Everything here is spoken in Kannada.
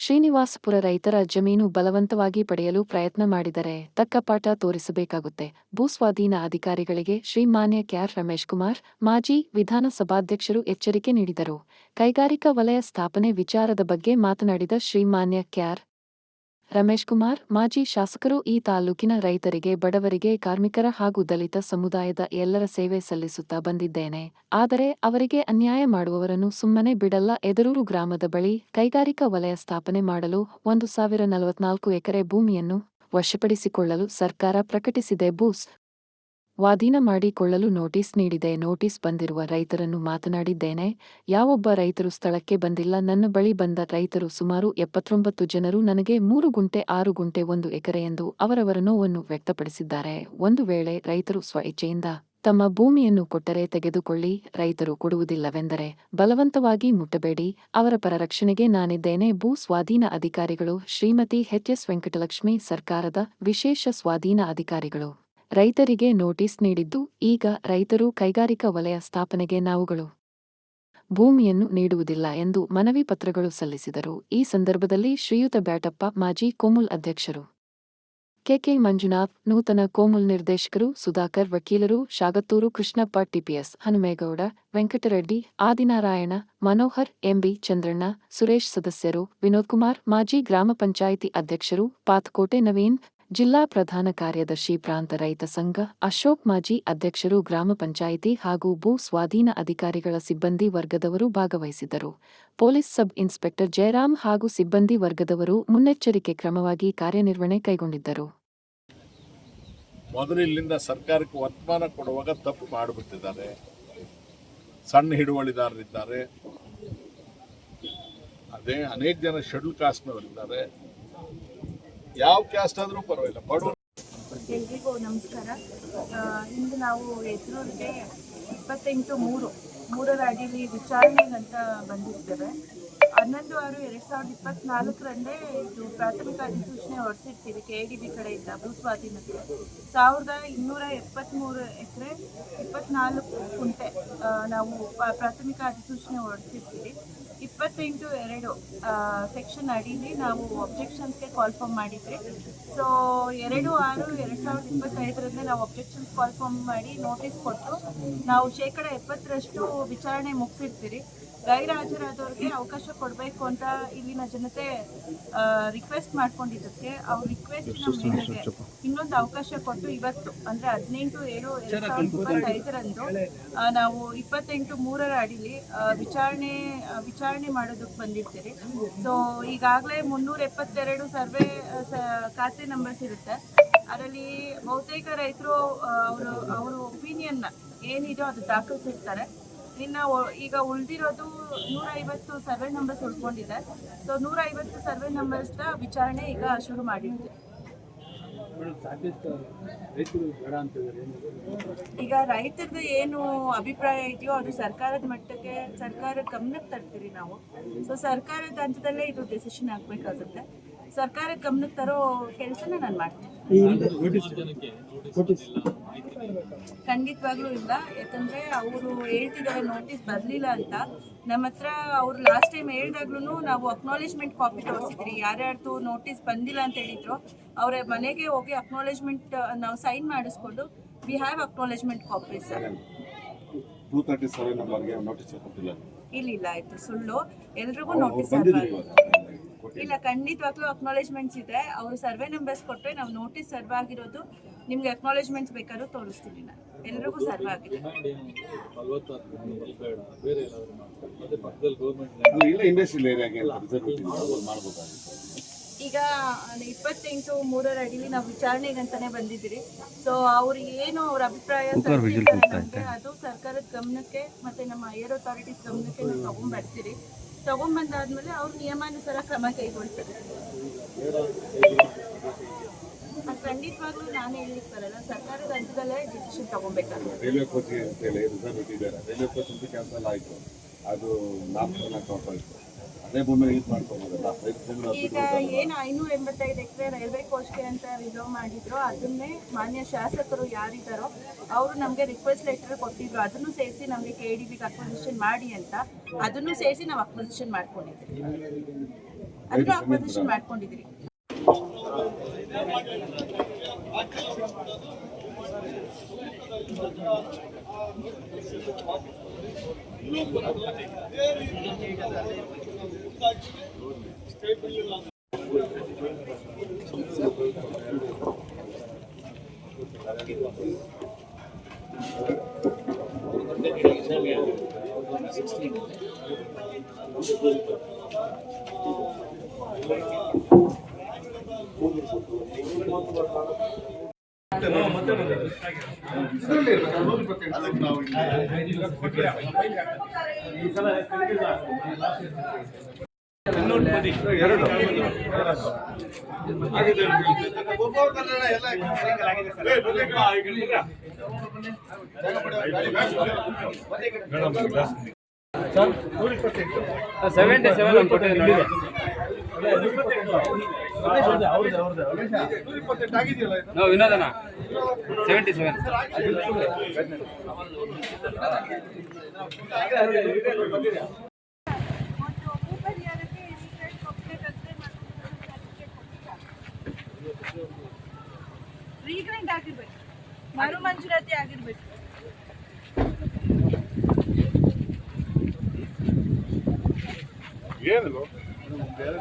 ನರಸಾಪುರ ರೈತರ ಜಮೀನು ಬಲವಂತವಾಗಿ ಪಡೆಯಲು ಪ್ರಯತ್ನ ಮಾಡಿದರೆ ತಕ್ಕ ಪಾಠ ತೋರಿಸಬೇಕಾಗುತ್ತೆ. ಭೂಸ್ವಾಧೀನ ಅಧಿಕಾರಿಗಳಿಗೆ ಶ್ರೀಮಾನ್ಯ ಕ್ಯಾರ್ ರಮೇಶ್ ಕುಮಾರ್ ಮಾಜಿ ವಿಧಾನಸಭಾಧ್ಯಕ್ಷರು ಎಚ್ಚರಿಕೆ ನೀಡಿದರು. ಕೈಗಾರಿಕಾ ವಲಯ ಸ್ಥಾಪನೆ ವಿಚಾರದ ಬಗ್ಗೆ ಮಾತನಾಡಿದ ಶ್ರೀಮಾನ್ಯ ಕ್ಯಾರ್ ರಮೇಶ್ ಕುಮಾರ್, ಮಾಜಿ ಶಾಸಕರು ಈ ತಾಲೂಕಿನ ರೈತರಿಗೆ, ಬಡವರಿಗೆ, ಕಾರ್ಮಿಕರ ಹಾಗೂ ದಲಿತ ಸಮುದಾಯದ ಎಲ್ಲರ ಸೇವೆ ಸಲ್ಲಿಸುತ್ತಾ ಬಂದಿದ್ದೇನೆ. ಆದರೆ ಅವರಿಗೆ ಅನ್ಯಾಯ ಮಾಡುವವರನ್ನು ಸುಮ್ಮನೆ ಬಿಡಲ್ಲ. ಎದರೂರು ಗ್ರಾಮದ ಬಳಿ ಕೈಗಾರಿಕಾ ವಲಯ ಸ್ಥಾಪನೆ ಮಾಡಲು ಒಂದು ಸಾವಿರ ನಲವತ್ನಾಲ್ಕು ಎಕರೆ ಭೂಮಿಯನ್ನು ವಶಪಡಿಸಿಕೊಳ್ಳಲು ಸರ್ಕಾರ ಪ್ರಕಟಿಸಿದೆ. ಭೂಸ್ ಸ್ವಾಧೀನ ಮಾಡಿಕೊಳ್ಳಲು ನೋಟಿಸ್ ನೀಡಿದೆ. ನೋಟಿಸ್ ಬಂದಿರುವ ರೈತರನ್ನು ಮಾತನಾಡಿದ್ದೇನೆ. ಯಾವೊಬ್ಬ ರೈತರು ಸ್ಥಳಕ್ಕೆ ಬಂದಿಲ್ಲ. ನನ್ನ ಬಳಿ ಬಂದ ರೈತರು ಸುಮಾರು ಎಪ್ಪತ್ತೊಂಬತ್ತು ಜನರು ನನಗೆ ಮೂರು ಗುಂಟೆ, ಆರು ಗುಂಟೆ, ಒಂದು ಎಕರೆ ಎಂದು ಅವರವರ ನೋವನ್ನು ವ್ಯಕ್ತಪಡಿಸಿದ್ದಾರೆ. ಒಂದು ವೇಳೆ ರೈತರು ಸ್ವಇಚ್ಛೆಯಿಂದ ತಮ್ಮ ಭೂಮಿಯನ್ನು ಕೊಟ್ಟರೆ ತೆಗೆದುಕೊಳ್ಳಿ. ರೈತರು ಕೊಡುವುದಿಲ್ಲವೆಂದರೆ ಬಲವಂತವಾಗಿ ಮುಟ್ಟಬೇಡಿ. ಅವರ ಪರ ರಕ್ಷಣೆಗೆ ನಾನಿದ್ದೇನೆ. ಭೂ ಸ್ವಾಧೀನ ಅಧಿಕಾರಿಗಳು ಶ್ರೀಮತಿ ಎಚ್ ವೆಂಕಟಲಕ್ಷ್ಮಿ ಸರ್ಕಾರದ ವಿಶೇಷ ಸ್ವಾಧೀನ ಅಧಿಕಾರಿಗಳು. ರೈತರಿಗೆ ನೋಟಿಸ್ ನೀಡಿದ್ದು, ಈಗ ರೈತರು ಕೈಗಾರಿಕಾ ವಲಯ ಸ್ಥಾಪನೆಗೆ ನಾವುಗಳು ಭೂಮಿಯನ್ನು ನೀಡುವುದಿಲ್ಲ ಎಂದು ಮನವಿ ಪತ್ರಗಳು ಸಲ್ಲಿಸಿದರು. ಈ ಸಂದರ್ಭದಲ್ಲಿ ಶ್ರೀಯುತ ಬ್ಯಾಟಪ್ಪ, ಮಾಜಿ ಕೋಮುಲ್ ಅಧ್ಯಕ್ಷರು ಕೆಕೆ ಮಂಜುನಾಥ್, ನೂತನ ಕೋಮುಲ್ ನಿರ್ದೇಶಕರು ಸುಧಾಕರ್, ವಕೀಲರು ಶಾಗತ್ತೂರು ಕೃಷ್ಣಪ್ಪ, ಟಿಪಿಎಸ್ ಹನುಮೇಗೌಡ, ವೆಂಕಟರೆಡ್ಡಿ, ಆದಿನಾರಾಯಣ, ಮನೋಹರ್, ಎಂಬಿ ಚಂದ್ರಣ್ಣ, ಸುರೇಶ್ ಸದಸ್ಯರು ವಿನೋದ್ ಕುಮಾರ್ ಮಾಜಿ ಗ್ರಾಮ ಪಂಚಾಯಿತಿ ಅಧ್ಯಕ್ಷರು, ಪಾತ್ಕೋಟೆ ನವೀನ್ ಜಿಲ್ಲಾ ಪ್ರಧಾನ ಕಾರ್ಯದರ್ಶಿ ಪ್ರಾಂತ ರೈತ ಸಂಘ, ಅಶೋಕ್ ಮಾಜಿ ಅಧ್ಯಕ್ಷರು ಗ್ರಾಮ ಪಂಚಾಯಿತಿ ಹಾಗೂ ಭೂ ಸ್ವಾಧೀನ ಅಧಿಕಾರಿಗಳ ಸಿಬ್ಬಂದಿ ವರ್ಗದವರು ಭಾಗವಹಿಸಿದ್ದರು. ಪೊಲೀಸ್ ಸಬ್ ಇನ್ಸ್ಪೆಕ್ಟರ್ ಜಯರಾಮ್ ಹಾಗೂ ಸಿಬ್ಬಂದಿ ವರ್ಗದವರು ಮುನ್ನೆಚ್ಚರಿಕೆ ಕ್ರಮವಾಗಿ ಕಾರ್ಯನಿರ್ವಹಣೆ ಕೈಗೊಂಡಿದ್ದರು. ಮೊದಲು ಇಲ್ಲಿಂದ ಸರ್ಕಾರಕ್ಕೆ ವರ್ತಮಾನ ಕೊಡುವಾಗ ತಪ್ಪು ಮಾಡಿಬಿಟ್ಟಿದ್ದಾರೆ. ಸಣ್ಣ ಹಿಡುವಳಿದಾರರಿದ್ದಾರೆ. ಅದೇ ಅನೇಕ ಜನ ಶೆಡ್ಯೂಲ್ ಕಾಸ್ಟ್ನವರಿದ್ದಾರೆ. ಯಾವ ಕ್ಯಾಸ್ಟ್ ಆದ್ರೂ ಪರವಾಗಿಲ್ಲ, ಬಡವರು. ಎಲ್ರಿಗೂ ನಮಸ್ಕಾರ. ಇಂದು ನಾವು ಎದುರಿಗೆ ಇಪ್ಪತ್ತೆಂಟು ಮೂರು, ಮೂರರ ಅಡಿಲಿ ವಿಚಾರಣೆಗಂತ ಬಂದಿರ್ತೇವೆ ಹನ್ನೊಂದು ಆರು ಎರಡ್ ಸಾವಿರದ ಇಪ್ಪತ್ನಾಲ್ಕರಂದೇ ಇದು ಪ್ರಾಥಮಿಕ ಅಧಿಸೂಚನೆ ಹೊರಡಿಸಿರ್ತೀವಿ ಕೆ ಡಿ ಬಿ ಕಡೆಯಿಂದ ಭೂಸ್ವಾಧೀನಕ್ಕೆ ಸಾವಿರದ ಇನ್ನೂರ ಎಪ್ಪತ್ತ್ಮೂರು ಎಕರೆ ಇಪ್ಪತ್ನಾಲ್ಕು ಕುಂಟೆ ನಾವು ಪ್ರಾಥಮಿಕ ಅಧಿಸೂಚನೆ ಹೊರಡಿಸಿರ್ತೀವಿ ಇಪ್ಪತ್ತೆಂಟು ಎರಡು ಸೆಕ್ಷನ್ ಅಡಿಯಲ್ಲಿ ನಾವು ಅಬ್ಜೆಕ್ಷನ್ಸ್ಗೆ ಕಾಲ್ ಫಾರ್ಮ್ ಮಾಡಿದ್ವಿ. ಸೊ, ಎರಡು ಆರು ಎರಡು ಸಾವಿರದ ಇಪ್ಪತ್ತೈದರಲ್ಲೇ ನಾವು ಅಬ್ಜೆಕ್ಷನ್ಸ್ ಕಾಲ್ ಫಾರ್ಮ್ ಮಾಡಿ ನೋಟಿಸ್ ಕೊಟ್ಟು ನಾವು ಶೇಕಡ ಎಪ್ಪತ್ತರಷ್ಟು ವಿಚಾರಣೆ ಮುಗಿಸಿರ್ತೀರಿ. ಗೈರಾಜರಾದವ್ರಿಗೆ ಅವಕಾಶ ಕೊಡಬೇಕು ಅಂತ ಇಲ್ಲಿನ ಜನತೆ ರಿಕ್ವೆಸ್ಟ್ ಮಾಡ್ಕೊಂಡಿದ್ದಕ್ಕೆ ಅವ್ರ ರಿಕ್ವೆಸ್ಟಿನ ಮೇರೆಗೆ ಇನ್ನೊಂದು ಅವಕಾಶ ಕೊಟ್ಟು ಇವತ್ತು ಅಂದ್ರೆ ಹದಿನೆಂಟು ಏಳು ಎರಡು ಸಾವಿರದ ಇಪ್ಪತ್ತೈದರಂದು ಆ, ನಾವು ಇಪ್ಪತ್ತೆಂಟು ಮೂರರ ಅಡಿಲಿ ವಿಚಾರಣೆ ವಿಚಾರಣೆ ಮಾಡೋದಕ್ಕೆ ಬಂದಿರ್ತೀರಿ. ಸೊ ಈಗಾಗಲೇ ಮುನ್ನೂರ ಎಪ್ಪತ್ತೆರಡು ಸರ್ವೆ ಖಾತೆ ನಂಬರ್ಸ್ ಇರುತ್ತೆ. ಅದರಲ್ಲಿ ಬಹುತೇಕ ರೈತರು ಅವರು ಅವರು ಒಪಿನಿಯನ್ನ ಏನಿದೆಯೋ ಅದು ದಾಖಲಿಸಿರ್ತಾರೆ. ಇನ್ನು ಈಗ ಉಳಿದಿರೋದು ನೂರ ಐವತ್ತು ಸರ್ವೆ ನಂಬರ್ಸ್ ಉಳ್ಕೊಂಡಿದೆ. ಸೊ ನೂರ ಐವತ್ತು ಸರ್ವೆ ನಂಬರ್ಸ್ನ ವಿಚಾರಣೆ ಈಗ ಶುರು ಮಾಡಿರ್ತೀವಿ ಈಗ ರೈತರದ್ದು ಏನು ಅಭಿಪ್ರಾಯ ಇದೆಯೋ ಅದು ಸರ್ಕಾರದ ಮಟ್ಟಕ್ಕೆ ಸರ್ಕಾರ ಗಮನಕ್ಕೆ ತರ್ತೀರಿ ನಾವು. ಸೊ ಸರ್ಕಾರದ ಹಂತದಲ್ಲೇ ಇದು ಡಿಸಿಷನ್ ಆಗಬೇಕಾಗುತ್ತೆ. ಸರ್ಕಾರ ಗಮನಕ್ಕೆ ತರೋ ಕೆಲಸನ ನಾನು ಮಾಡ್ತೀನಿ. ಖಂಡಿತವಾಗ್ಲೂ ಇಲ್ಲ. ಯಾಕಂದ್ರೆ ಅವರು ಹೇಳ್ತಿದ್ದಾರೆ ನೋಟಿಸ್ ಬರ್ಲಿಲ್ಲ ಅಂತ. ನಮ್ಮ ಹತ್ರ ಅವ್ರು ಲಾಸ್ಟ್ ಟೈಮ್ ಹೇಳ್ದಾಗ್ಲೂ ನಾವು ಅಕ್ನಾಲೇಜ್ಮೆಂಟ್ ಕಾಪಿ ತೋರಿಸಿದ್ರಿ. ಯಾರ್ಯಾರ್ದು ನೋಟಿಸ್ ಬಂದಿಲ್ಲ ಅಂತ ಹೇಳಿದ್ರು. ಅವರ ಮನೆಗೆ ಹೋಗಿ ಅಕ್ನಾಲೇಜ್ಮೆಂಟ್ ನಾವು ಸೈನ್ ಮಾಡಿಸ್ಕೊಂಡು we have acknowledgement copy sir thirty seven ನಂಬರ್ಗೆ ನೋಟಿಸ್ ಕೊಟ್ಟಿಲ್ಲ. ಇಲ್ಲ ಇಲ್ಲ ಆಯ್ತು ಸುಳ್ಳು. ಎಲ್ರಿಗೂ ನೋಟಿಸ್ ಇಲ್ಲ ಖಂಡಿತವಾಗ್ಲೂ ಅಕ್ನಾಲೇಜ್ಮೆಂಟ್ಸ್ ಇದೆ. ಅವರು ಸರ್ವೆ ನಂಬರ್ಸ್ ಕೊಟ್ಟರೆ ನಾವು ನೋಟಿಸ್ ಸರ್ವ್ ಆಗಿರೋದು ನಿಮ್ಗೆ ಅಕ್ನಾಲೇಜ್ಮೆಂಟ್ಸ್ ಬೇಕಾದ್ರೂ ತೋರಿಸ್ತೀನಿ ನಾನು. ಎಲ್ರಿಗೂ ಸರ್ವ್ ಆಗಿದೆ. ಈಗ ಇಪ್ಪತ್ತೆಂಟು ಮೂರರ ಅಡಿಲಿ ನಾವು ವಿಚಾರಣೆಗಂತಾನೆ ಬಂದಿದ್ದೀರಿ. ಸೊ ಅವ್ರು ಏನು ಅವ್ರ ಅಭಿಪ್ರಾಯ ಅದು ಸರ್ಕಾರದ ಗಮನಕ್ಕೆ ಮತ್ತೆ ನಮ್ಮ ಹೈಯರ್ ಅಥಾರಿಟೀಸ್ ಗಮನಕ್ಕೆ ನಾವು ತಗೊಂಡ್ಬರ್ತೀರಿ. ತಗೊಂಡ್ಬಂದಾದ್ಮೇಲೆ ಅವ್ರ ನಿಯಮಾನುಸಾರ ಕ್ರಮ ಕೈಗೊಳ್ತಾರೆ. ಖಂಡಿತವಾಗ್ಲೂ ನಾನು ಹೇಳಿ ಬರಲ್ಲ. ಸರ್ಕಾರದ ಹಂತದಲ್ಲೇ ಡಿಸಿಷನ್ ತಗೊಬೇಕಾಗುತ್ತೆ. ರೈಲ್ವೆ ಕೋಚಿಂಗ್ ಅಂತ ಹೇಳಿ ರಿಸರ್ವ್ ಇಟ್ಟಿದ್ದಾರೆ. ರೈಲ್ವೆ ಕೋಚಿಂಗ್ ಕ್ಯಾನ್ಸಲ್ ಆಯಿತು. ಅದು ನಾಲ್ಕು ಹೊರಟೋಯ್ತು ಅದೇ ಭೂಮಿ ಯೂಸ್ ಮಾಡ್ಕೊಬೋದಲ್ಲ ಐದು ತಿಂಗಳು ಈಗ ಏನು ಐನೂರ ಎಂಬತ್ತೈದು ಎಕರೆ ರೈಲ್ವೆ ಕೋಷ್ಟಿ ಅಂತ ರಿಸರ್ವ್ ಮಾಡಿದ್ರು. ಅದನ್ನೇ ಮಾನ್ಯ ಶಾಸಕರು ಯಾರಿದ್ದಾರೋ ಅವರು ನಮಗೆ ರಿಕ್ವೆಸ್ಟ್ ಲೆಟರ್ ಕೊಟ್ಟಿದ್ರು. ಅದನ್ನು ಸೇರಿಸಿ ನಮಗೆ ಕೆ ಡಿ ಬಿಗೆ ಅಕ್ವಸಿಷನ್ ಮಾಡಿ ಅಂತ. ಅದನ್ನು ಸೇರಿಸಿ ನಾವು ಅಕ್ವಸಿಷನ್ ಮಾಡ್ಕೊಂಡಿದ್ವಿ. ಅದನ್ನು ಅಕ್ವಸಿಷನ್ ಮಾಡ್ಕೊಂಡಿದ್ದೀರಿ ಅದಕ್ಕೆ ನಾವು ಸೆವೆಂಟಿ ಸೆವೆನ್ ಒಂದು ಕೊಟ್ಟಿದ್ದೀನಿ ನಾವು ವಿನೋದನ. ಸೆವೆಂಟಿ ಸೆವೆನ್ ರೀಗ್ರೈಂಡ್ ಆಗಿರ್ಬೇಕು ಮರು ಮಂಜೂರಾತಿ ಆಗಿರ್ಬೇಕು ಏನು ಬೇರೆ